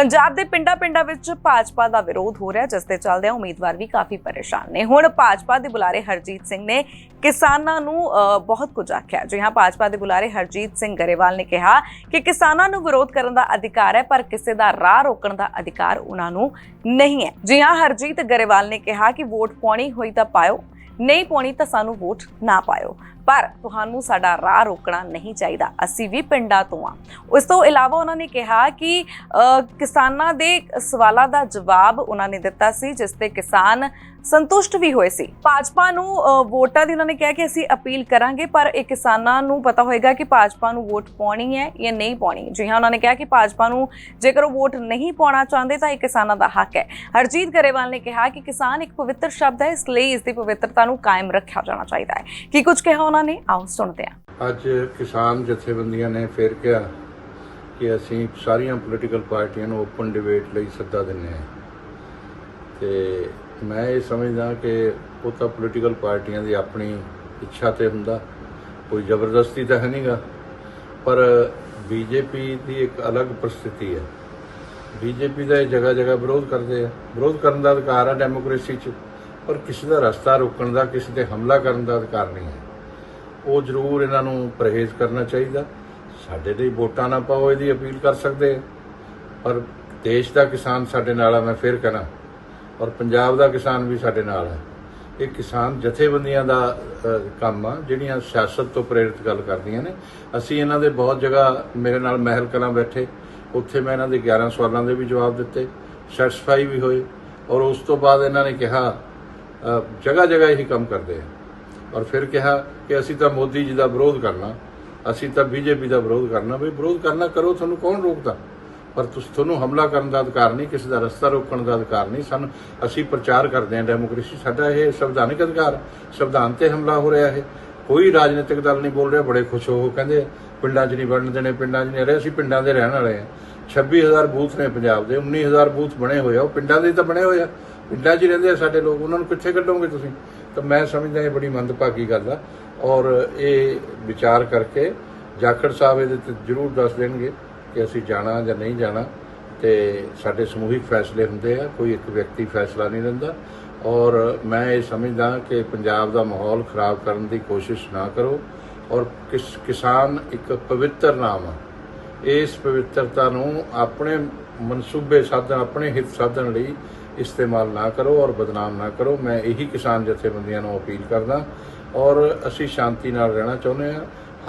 ਪੰਜਾਬ ਦੇ ਪਿੰਡਾਂ-ਪਿੰਡਾਂ ਵਿੱਚ ਭਾਜਪਾ ਦਾ ਵਿਰੋਧ ਹੋ ਰਿਹਾ, ਜਿਸ ਦੇ ਚੱਲਦਿਆਂ ਉਮੀਦਵਾਰ ਵੀ ਕਾਫੀ ਪਰੇਸ਼ਾਨ ਨੇ। ਹੁਣ ਭਾਜਪਾ ਦੇ ਬੁਲਾਰੇ ਹਰਜੀਤ ਸਿੰਘ ਨੇ ਕਿਸਾਨਾਂ ਨੂੰ ਬਹੁਤ ਕੁਝ ਆਖਿਆ। ਜੀ ਹਾਂ, ਭਾਜਪਾ ਦੇ ਬੁਲਾਰੇ ਹਰਜੀਤ ਸਿੰਘ ਗਰੇਵਾਲ ਨੇ ਕਿਹਾ ਕਿ ਕਿਸਾਨਾਂ ਨੂੰ ਵਿਰੋਧ ਕਰਨ ਦਾ ਅਧਿਕਾਰ ਹੈ, ਪਰ ਕਿਸੇ ਦਾ ਰਾਹ ਰੋਕਣ ਦਾ ਅਧਿਕਾਰ ਉਹਨਾਂ ਨੂੰ ਨਹੀਂ ਹੈ। ਜੀ ਹਾਂ, ਹਰਜੀਤ ਗਰੇਵਾਲ ਨੇ ਕਿਹਾ ਕਿ ਵੋਟ ਪਾਉਣੀ ਹੋਈ ਤਾਂ ਪਾਇਓ, ਨਹੀਂ ਪਾਉਣੀ ਤਾਂ ਸਾਨੂੰ ਵੋਟ ਨਾ ਪਾਇਓ। ਪਰ ਤੁਹਾਨੂੰ ਸਾਡਾ ਰਾਹ ਰੋਕਣਾ ਨਹੀਂ ਚਾਹੀਦਾ। ਅਸੀਂ ਵੀ ਪਿੰਡਾਂ ਤੋਂ ਆ ਉਸ ਤੋਂ ਇਲਾਵਾ ਉਹਨਾਂ ਨੇ ਕਿਹਾ ਕਿ ਕਿਸਾਨਾਂ ਦੇ ਸਵਾਲਾਂ ਦਾ ਜਵਾਬ ਉਹਨਾਂ ਨੇ ਦਿੱਤਾ ਸੀ, ਜਿਸ ਤੇ ਕਿਸਾਨ ਸੰਤੁਸ਼ਟ ਵੀ ਹੋਏ ਸੀ। ਭਾਜਪਾ ਨੂੰ ਵੋਟਾਂ ਦੀ ਉਹਨਾਂ ਨੇ ਕਿਹਾ ਕਿ ਅਸੀਂ ਅਪੀਲ ਕਰਾਂਗੇ, ਪਰ ਇਹ ਕਿਸਾਨਾਂ ਨੂੰ ਪਤਾ ਹੋਏਗਾ ਕਿ ਭਾਜਪਾ ਨੂੰ ਵੋਟ ਪਾਉਣੀ ਹੈ ਜਾਂ ਨਹੀਂ ਪਾਉਣੀ। ਜੀ ਹਾਂ, ਉਹਨਾਂ ਨੇ ਕਿਹਾ ਕਿ ਭਾਜਪਾ ਨੂੰ ਜੇਕਰ ਉਹ ਵੋਟ ਨਹੀਂ ਪਾਉਣਾ ਚਾਹੁੰਦੇ ਤਾਂ ਇਹ ਕਿਸਾਨਾਂ ਦਾ ਹੱਕ ਹੈ। ਹਰਜੀਤ ਗਰੇਵਾਲ ਨੇ ਕਿਹਾ ਕਿ ਕਿਸਾਨ ਇੱਕ ਪਵਿੱਤਰ ਸ਼ਬਦ ਹੈ, ਇਸ ਲਈ ਇਸ ਦੀ ਪਵਿੱਤਰਤਾ ਨੂੰ ਕਾਇਮ ਰੱਖਿਆ ਜਾਣਾ ਚਾਹੀਦਾ ਹੈ। ਕੀ ਕੁਝ ਕਿਹਾ ਉਹਨਾਂ ਨੇ ਆਓ ਸੁਣਦੇ ਹਾਂ। ਅੱਜ ਕਿਸਾਨ ਜਥੇਬੰਦੀਆਂ ਨੇ ਫੇਰ ਕਿਹਾ ਕਿ ਅਸੀਂ ਸਾਰੀਆਂ ਪੋਲੀਟੀਕਲ ਪਾਰਟੀਆਂ ਨੂੰ ਓਪਨ ਡਿਬੇਟ ਲਈ ਸੱਦਾ ਦਿੰਦੇ ਹਾਂ। ਤੇ ਮੈਂ ਇਹ ਸਮਝਦਾ ਕਿ ਉਹ ਤਾਂ ਪੋਲੀਟੀਕਲ ਪਾਰਟੀਆਂ ਦੀ ਆਪਣੀ ਇੱਛਾ ਤੇ ਹੁੰਦਾ, ਕੋਈ ਜ਼ਬਰਦਸਤੀ ਤਾਂ ਹੈ ਨਹੀਂਗਾ। ਪਰ ਬੀਜੇਪੀ ਦੀ ਇੱਕ ਅਲੱਗ ਪ੍ਰਸਥਿਤੀ ਹੈ। ਬੀਜੇਪੀ ਦਾ ਇਹ ਜਗ੍ਹਾ ਜਗ੍ਹਾ ਵਿਰੋਧ ਕਰਦੇ ਆ। ਵਿਰੋਧ ਕਰਨ ਦਾ ਅਧਿਕਾਰ ਹੈ ਡੈਮੋਕ੍ਰੇਸੀ 'ਚ, ਪਰ ਕਿਸੇ ਦਾ ਰਸਤਾ ਰੋਕਣ ਦਾ, ਕਿਸੇ ਤੇ ਹਮਲਾ ਕਰਨ ਦਾ ਅਧਿਕਾਰ ਨਹੀਂ ਹੈ। ਉਹ ਜ਼ਰੂਰ ਇਹਨਾਂ ਨੂੰ ਪਰਹੇਜ਼ ਕਰਨਾ ਚਾਹੀਦਾ। ਸਾਡੇ ਲਈ ਵੋਟਾਂ ਨਾ ਪਾਓ, ਇਹਦੀ ਅਪੀਲ ਕਰ ਸਕਦੇ ਪਰ ਦੇਸ਼ ਦਾ ਕਿਸਾਨ ਸਾਡੇ ਨਾਲ ਆ, ਮੈਂ ਫੇਰ ਕਹਣਾ। ਔਰ ਪੰਜਾਬ ਦਾ ਕਿਸਾਨ ਵੀ ਸਾਡੇ ਨਾਲ ਹੈ ਇਹ ਕਿਸਾਨ ਜਥੇਬੰਦੀਆਂ ਦਾ ਕੰਮ ਆ, ਜਿਹੜੀਆਂ ਸਿਆਸਤ ਤੋਂ ਪ੍ਰੇਰਿਤ ਗੱਲ ਕਰਦੀਆਂ ਨੇ। ਅਸੀਂ ਇਹਨਾਂ ਦੇ ਬਹੁਤ ਜਗ੍ਹਾ ਮੇਰੇ ਨਾਲ ਮਹਿਲ ਕਲਾਂ ਬੈਠੇ। ਉੱਥੇ ਮੈਂ ਇਹਨਾਂ ਦੇ 11 ਸਵਾਲਾਂ ਦੇ ਵੀ ਜਵਾਬ ਦਿੱਤੇ, ਸੈਟੀਸਫਾਈ ਵੀ ਹੋਏ। ਔਰ ਉਸ ਤੋਂ ਬਾਅਦ ਇਹਨਾਂ ਨੇ ਕਿਹਾ ਜਗ੍ਹਾ ਜਗ੍ਹਾ ਇਹੀ ਕੰਮ ਕਰਦੇ ਆ। ਔਰ ਫਿਰ ਕਿਹਾ ਕਿ ਅਸੀਂ ਤਾਂ ਮੋਦੀ ਜੀ ਦਾ ਵਿਰੋਧ ਕਰਨਾ, ਅਸੀਂ ਤਾਂ ਬੀਜੇਪੀ ਦਾ ਵਿਰੋਧ ਕਰਨਾ, ਵੀ ਵਿਰੋਧ ਕਰਨਾ ਕਰੋ, ਤੁਹਾਨੂੰ ਕੌਣ ਰੋਕਦਾ? ਪਰ ਤੁਸੀਂ, ਤੁਹਾਨੂੰ ਹਮਲਾ ਕਰਨ ਦਾ ਅਧਿਕਾਰ ਨਹੀਂ, ਕਿਸੇ ਦਾ ਰਸਤਾ ਰੋਕਣ ਦਾ ਅਧਿਕਾਰ ਨਹੀਂ, ਸਾਨੂੰ, ਅਸੀਂ ਪ੍ਰਚਾਰ ਕਰਦੇ ਹਾਂ ਡੈਮੋਕ੍ਰੇਸੀ, ਸਾਡਾ ਇਹ ਸੰਵਿਧਾਨਿਕ ਅਧਿਕਾਰ, ਸੰਵਿਧਾਨ ਤੇ ਹਮਲਾ ਹੋ ਰਿਹਾ ਹੈ ਕੋਈ ਰਾਜਨੀਤਿਕ ਦਲ ਨਹੀਂ ਬੋਲ ਰਿਹਾ, ਬੜੇ ਖੁਸ਼ ਹੋ ਹੋ ਕਹਿੰਦੇ, ਪਿੰਡਾਂ 'ਚ ਨਹੀਂ ਵੜਨ ਦੇਣੇ, ਪਿੰਡਾਂ 'ਚ ਨਹੀਂ ਰਹੇ, ਅਸੀਂ ਪਿੰਡਾਂ ਦੇ ਰਹਿਣ ਵਾਲੇ ਹਾਂ। 26000 ਬੂਥ ਨੇ ਪੰਜਾਬ ਦੇ 19000 ਬੂਥ ਬਣੇ ਹੋਏ ਆ, ਉਹ ਪਿੰਡਾਂ ਦੇ ਤਾਂ ਬਣੇ ਹੋਏ ਆ। ਪਿੰਡਾਂ 'ਚ ਹੀ ਰਹਿੰਦੇ ਆ ਸਾਡੇ ਲੋਕ, ਉਹਨਾਂ ਨੂੰ ਕਿੱਥੇ ਕੱਢੋਗੇ ਤੁਸੀਂ? ਤਾਂ ਮੈਂ ਸਮਝਦਾ ਇਹ ਬੜੀ ਮੰਦਭਾਗੀ ਗੱਲ ਆ। ਔਰ ਇਹ ਵਿਚਾਰ ਕਰਕੇ ਜਾਖੜ ਸਾਹਿਬ ਇਹਦੇ ਤੇ ਜ਼ਰੂਰ ਦੱਸ ਦੇਣਗੇ ਕਿ ਅਸੀਂ ਜਾਣਾ ਜਾਂ ਨਹੀਂ ਜਾਣਾ ਤੇ ਸਾਡੇ ਸਮੂਹਿਕ ਫੈਸਲੇ ਹੁੰਦੇ ਆ, ਕੋਈ ਇੱਕ ਵਿਅਕਤੀ ਫੈਸਲਾ ਨਹੀਂ ਲੈਂਦਾ। ਔਰ ਮੈਂ ਇਹ ਸਮਝਦਾ ਕਿ ਪੰਜਾਬ ਦਾ ਮਾਹੌਲ ਖਰਾਬ ਕਰਨ ਦੀ ਕੋਸ਼ਿਸ਼ ਨਾ ਕਰੋ। ਔਰ ਕਿਸ, ਕਿਸਾਨ ਇੱਕ ਪਵਿੱਤਰ ਨਾਮ ਆ। ਇਸ ਪਵਿੱਤਰਤਾ ਨੂੰ ਆਪਣੇ ਮਨਸੂਬੇ ਸਾਧਨ, ਆਪਣੇ ਹਿੱਤ ਸਾਧਨ ਲਈ ਇਸਤੇਮਾਲ ਨਾ ਕਰੋ ਔਰ ਬਦਨਾਮ ਨਾ ਕਰੋ। ਮੈਂ ਇਹੀ ਕਿਸਾਨ ਜਥੇਬੰਦੀਆਂ ਨੂੰ ਅਪੀਲ ਕਰਦਾ ਔਰ ਅਸੀਂ ਸ਼ਾਂਤੀ ਨਾਲ ਰਹਿਣਾ ਚਾਹੁੰਦੇ ਹਾਂ।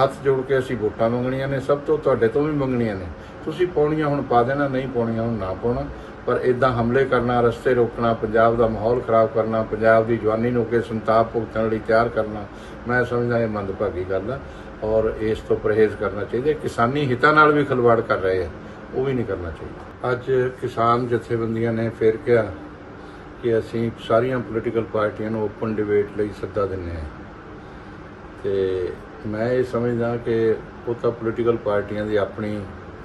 ਹੱਥ ਜੋੜ ਕੇ ਅਸੀਂ ਵੋਟਾਂ ਮੰਗਣੀਆਂ ਨੇ, ਸਭ ਤੋਂ ਤੁਹਾਡੇ ਤੋਂ ਵੀ ਮੰਗਣੀਆਂ ਨੇ। ਤੁਸੀਂ ਪਾਉਣੀਆਂ ਹੁਣ ਪਾ ਦੇਣਾ, ਨਹੀਂ ਪਾਉਣੀਆਂ ਹੁਣ ਨਾ ਪਾਉਣਾ। ਪਰ ਇਦਾਂ ਹਮਲੇ ਕਰਨਾ, ਰਸਤੇ ਰੋਕਣਾ, ਪੰਜਾਬ ਦਾ ਮਾਹੌਲ ਖਰਾਬ ਕਰਨਾ, ਪੰਜਾਬ ਦੀ ਜਵਾਨੀ ਨੂੰ ਕੇ ਸੰਤਾਪ ਭੁਗਤਣ ਲਈ ਤਿਆਰ ਕਰਨਾ, ਮੈਂ ਸਮਝਦਾ ਇਹ ਮੰਦਭਾਗੀ ਗੱਲ ਆ। ਔਰ ਇਸ ਤੋਂ ਪਰਹੇਜ਼ ਕਰਨਾ ਚਾਹੀਦਾ ਕਿਸਾਨੀ ਹਿੱਤਾਂ ਨਾਲ ਵੀ ਖਿਲਵਾੜ ਕਰ ਰਹੇ ਆ। ਉਹ ਵੀ ਨਹੀਂ ਕਰਨਾ ਚਾਹੀਦਾ। ਅੱਜ ਕਿਸਾਨ ਜਥੇਬੰਦੀਆਂ ਨੇ ਫੇਰ ਕਿਹਾ ਕਿ ਅਸੀਂ ਸਾਰੀਆਂ ਪੋਲੀਟੀਕਲ ਪਾਰਟੀਆਂ ਨੂੰ ਓਪਨ ਡਿਬੇਟ ਲਈ ਸੱਦਾ ਦਿੰਦੇ ਹਾਂ। ਤੇ ਮੈਂ ਇਹ ਸਮਝਦਾ ਕਿ ਉਹ ਤਾਂ ਪੋਲੀਟੀਕਲ ਪਾਰਟੀਆਂ ਦੀ ਆਪਣੀ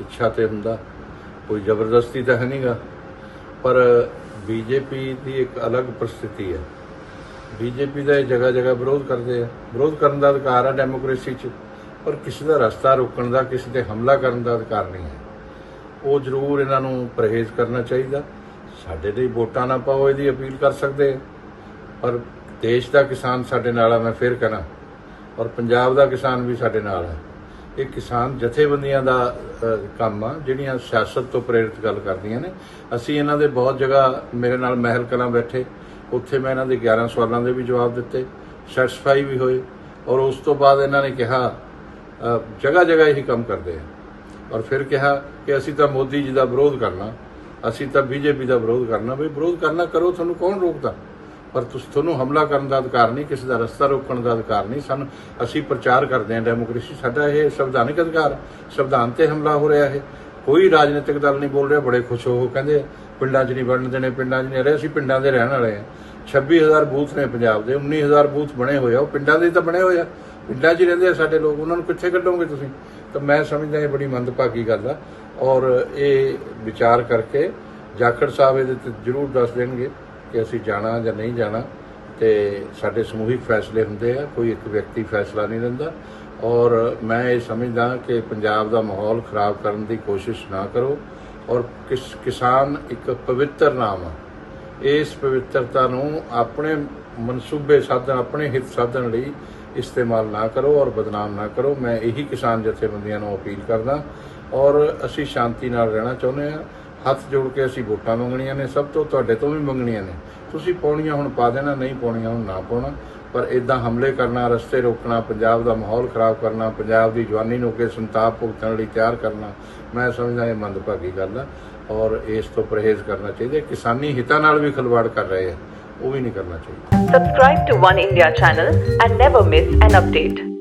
ਇੱਛਾ ਤੇ ਹੁੰਦਾ, ਕੋਈ ਜ਼ਬਰਦਸਤੀ ਤਾਂ ਹੈ ਨਹੀਂਗਾ। ਪਰ ਬੀਜੇਪੀ ਦੀ ਇੱਕ ਅਲੱਗ ਪ੍ਰਸਥਿਤੀ ਹੈ। ਬੀਜੇਪੀ ਦਾ ਇਹ ਜਗ੍ਹਾ ਜਗ੍ਹਾ ਵਿਰੋਧ ਕਰਦੇ ਆ। ਵਿਰੋਧ ਕਰਨ ਦਾ ਅਧਿਕਾਰ ਹੈ ਡੈਮੋਕ੍ਰੇਸੀ 'ਚ, ਪਰ ਕਿਸੇ ਦਾ ਰਸਤਾ ਰੋਕਣ ਦਾ, ਕਿਸੇ ਤੇ ਹਮਲਾ ਕਰਨ ਦਾ ਅਧਿਕਾਰ ਨਹੀਂ ਹੈ। ਉਹ ਜ਼ਰੂਰ ਇਹਨਾਂ ਨੂੰ ਪਰਹੇਜ਼ ਕਰਨਾ ਚਾਹੀਦਾ। ਸਾਡੇ ਲਈ ਵੋਟਾਂ ਨਾ ਪਾਓ, ਇਹਦੀ ਅਪੀਲ ਕਰ ਸਕਦੇ ਪਰ ਦੇਸ਼ ਦਾ ਕਿਸਾਨ ਸਾਡੇ ਨਾਲ ਆ, ਮੈਂ ਫੇਰ ਕਹਣਾ। ਔਰ ਪੰਜਾਬ ਦਾ ਕਿਸਾਨ ਵੀ ਸਾਡੇ ਨਾਲ ਹੈ ਇਹ ਕਿਸਾਨ ਜਥੇਬੰਦੀਆਂ ਦਾ ਕੰਮ ਆ, ਜਿਹੜੀਆਂ ਸਿਆਸਤ ਤੋਂ ਪ੍ਰੇਰਿਤ ਗੱਲ ਕਰਦੀਆਂ ਨੇ। ਅਸੀਂ ਇਹਨਾਂ ਦੇ ਬਹੁਤ ਜਗ੍ਹਾ ਮੇਰੇ ਨਾਲ ਮਹਿਲ ਕਲਾਂ ਬੈਠੇ। ਉੱਥੇ ਮੈਂ ਇਹਨਾਂ ਦੇ 11 ਸਵਾਲਾਂ ਦੇ ਵੀ ਜਵਾਬ ਦਿੱਤੇ, ਸੈਟੀਸਫਾਈ ਵੀ ਹੋਏ। ਔਰ ਉਸ ਤੋਂ ਬਾਅਦ ਇਹਨਾਂ ਨੇ ਕਿਹਾ ਜਗ੍ਹਾ ਜਗ੍ਹਾ ਇਹੀ ਕੰਮ ਕਰਦੇ ਆ। ਔਰ ਫਿਰ ਕਿਹਾ ਕਿ ਅਸੀਂ ਤਾਂ ਮੋਦੀ ਜੀ ਦਾ ਵਿਰੋਧ ਕਰਨਾ, ਅਸੀਂ ਤਾਂ ਬੀਜੇਪੀ ਦਾ ਵਿਰੋਧ ਕਰਨਾ, ਵੀ ਵਿਰੋਧ ਕਰਨਾ ਕਰੋ, ਤੁਹਾਨੂੰ ਕੌਣ ਰੋਕਦਾ? ਪਰ ਤੁਸੀਂ, ਤੁਹਾਨੂੰ ਹਮਲਾ ਕਰਨ ਦਾ ਅਧਿਕਾਰ ਨਹੀਂ, ਕਿਸੇ ਦਾ ਰਸਤਾ ਰੋਕਣ ਦਾ ਅਧਿਕਾਰ ਨਹੀਂ, ਸਾਨੂੰ, ਅਸੀਂ ਪ੍ਰਚਾਰ ਕਰਦੇ ਹਾਂ ਡੈਮੋਕ੍ਰੇਸੀ, ਸਾਡਾ ਇਹ ਸੰਵਿਧਾਨਿਕ ਅਧਿਕਾਰ, ਸੰਵਿਧਾਨ ਤੇ ਹਮਲਾ ਹੋ ਰਿਹਾ ਹੈ ਕੋਈ ਰਾਜਨੀਤਿਕ ਦਲ ਨਹੀਂ ਬੋਲ ਰਿਹਾ, ਬੜੇ ਖੁਸ਼ ਹੋ ਹੋ ਕਹਿੰਦੇ, ਪਿੰਡਾਂ 'ਚ ਨਹੀਂ ਵੜਨ ਦੇਣੇ, ਪਿੰਡਾਂ 'ਚ ਨਹੀਂ ਰਹੇ ਅਸੀਂ ਪਿੰਡਾਂ ਦੇ ਰਹਿਣ ਵਾਲੇ ਹਾਂ। 26000 ਬੂਥ ਨੇ ਪੰਜਾਬ ਦੇ 19000 ਬੂਥ ਬਣੇ ਹੋਏ ਆ, ਉਹ ਪਿੰਡਾਂ ਦੇ ਤਾਂ ਬਣੇ ਹੋਏ ਆ। ਪਿੰਡਾਂ 'ਚ ਹੀ ਰਹਿੰਦੇ ਆ ਸਾਡੇ ਲੋਕ, ਉਹਨਾਂ ਨੂੰ ਕਿੱਥੇ ਕੱਢੋਗੇ ਤੁਸੀਂ? ਤਾਂ ਮੈਂ ਸਮਝਦਾ ਇਹ ਬੜੀ ਮੰਦਭਾਗੀ ਗੱਲ ਆ। ਔਰ ਇਹ ਵਿਚਾਰ ਕਰਕੇ ਜਾਖੜ ਸਾਹਿਬ ਇਹਦੇ ਤੇ ਜ਼ਰੂਰ ਦੱਸ ਦੇਣਗੇ ਕਿ ਅਸੀਂ ਜਾਣਾ ਜਾਂ ਨਹੀਂ ਜਾਣਾ ਤੇ ਸਾਡੇ ਸਮੂਹਿਕ ਫੈਸਲੇ ਹੁੰਦੇ ਆ, ਕੋਈ ਇੱਕ ਵਿਅਕਤੀ ਫੈਸਲਾ ਨਹੀਂ ਲੈਂਦਾ। ਔਰ ਮੈਂ ਇਹ ਸਮਝਦਾ ਕਿ ਪੰਜਾਬ ਦਾ ਮਾਹੌਲ ਖਰਾਬ ਕਰਨ ਦੀ ਕੋਸ਼ਿਸ਼ ਨਾ ਕਰੋ। ਔਰ ਕਿਸ ਕਿਸਾਨ ਇੱਕ ਪਵਿੱਤਰ ਨਾਮ ਆ। ਇਸ ਪਵਿੱਤਰਤਾ ਨੂੰ ਆਪਣੇ ਮਨਸੂਬੇ ਸਾਧਨ, ਆਪਣੇ ਹਿੱਤ ਸਾਧਨ ਲਈ ਇਸਤੇਮਾਲ ਨਾ ਕਰੋ ਔਰ ਬਦਨਾਮ ਨਾ ਕਰੋ। ਮੈਂ ਇਹੀ ਕਿਸਾਨ ਜਥੇਬੰਦੀਆਂ ਨੂੰ ਅਪੀਲ ਕਰਦਾ ਔਰ ਅਸੀਂ ਸ਼ਾਂਤੀ ਨਾਲ ਰਹਿਣਾ ਚਾਹੁੰਦੇ ਹਾਂ। ਹੱਥ ਜੋੜ ਕੇ ਅਸੀਂ ਵੋਟਾਂ ਮੰਗਣੀਆਂ ਨੇ, ਸਭ ਤੋਂ ਤੁਹਾਡੇ ਤੋਂ ਵੀ ਮੰਗਣੀਆਂ ਨੇ। ਤੁਸੀਂ ਪਾਉਣੀਆਂ ਹੁਣ ਪਾ ਦੇਣਾ, ਨਹੀਂ ਪਾਉਣੀਆਂ ਹੁਣ ਨਾ ਪਾਉਣਾ। ਪਰ ਇਦਾਂ ਹਮਲੇ ਕਰਨਾ, ਰਸਤੇ ਰੋਕਣਾ, ਪੰਜਾਬ ਦਾ ਮਾਹੌਲ ਖਰਾਬ ਕਰਨਾ, ਪੰਜਾਬ ਦੀ ਜਵਾਨੀ ਨੂੰ ਅੱਗੇ ਸੰਤਾਪ ਭੁਗਤਣ ਲਈ ਤਿਆਰ ਕਰਨਾ, ਮੈਂ ਸਮਝਦਾ ਇਹ ਮੰਦਭਾਗੀ ਗੱਲ ਆ। ਔਰ ਇਸ ਤੋਂ ਪਰਹੇਜ਼ ਕਰਨਾ ਚਾਹੀਦਾ ਕਿਸਾਨੀ ਹਿੱਤਾਂ ਨਾਲ ਵੀ ਖਿਲਵਾੜ ਕਰ ਰਹੇ ਆ। वो भी नहीं करना चाहिए subscribe to One India channel and never miss an update